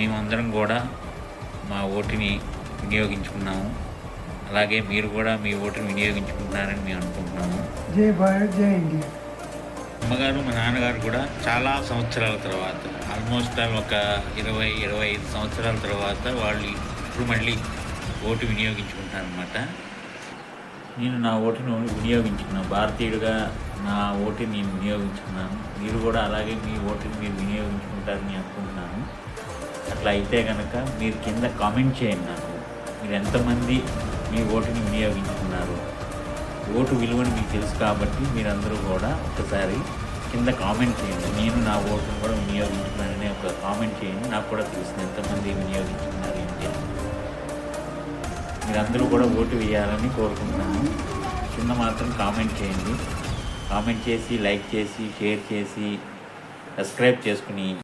మేమందరం కూడా మా ఓటుని వినియోగించుకున్నాము. అలాగే మీరు కూడా మీ ఓటుని వినియోగించుకుంటున్నారని మేము అనుకుంటున్నాము. జై భారత్ జై ఇండియా. అమ్మగారు మా నాన్నగారు కూడా చాలా సంవత్సరాల తర్వాత ఆల్మోస్ట్ ఆల్ ఒక ఇరవై ఇరవై ఐదు సంవత్సరాల తర్వాత వాళ్ళు ఇప్పుడు మళ్ళీ ఓటు వినియోగించుకుంటారనమాట నేను నా ఓటును వినియోగించుకున్నాను. భారతీయుడిగా నా ఓటుని నేను వినియోగించుకున్నాను. మీరు కూడా అలాగే మీ ఓటుని మీరు వినియోగించుకుంటారని అనుకుంటున్నాను. అట్లా అయితే కనుక మీరు కింద కామెంట్ చేయండి నాకు. మీరు ఎంతమంది మీ ఓటుని వినియోగించుకున్నారు? ఓటు విలువని మీకు తెలుసు కాబట్టి మీరందరూ కూడా ఒకసారి కింద కామెంట్ చేయండి. నేను నా ఓటును కూడా వినియోగించుకున్నానని ఒక కామెంట్ చేయండి. నాకు కూడా తెలుస్తుంది ఎంతమంది వినియోగించుకున్నారు ఏంటి మీరందరూ కూడా ఓటు వేయాలని కోరుకుంటున్నాను. కింద మాత్రం కామెంట్ చేయండి. కామెంట్ చేసి లైక్ చేసి షేర్ చేసి సబ్స్క్రైబ్ చేసుకుని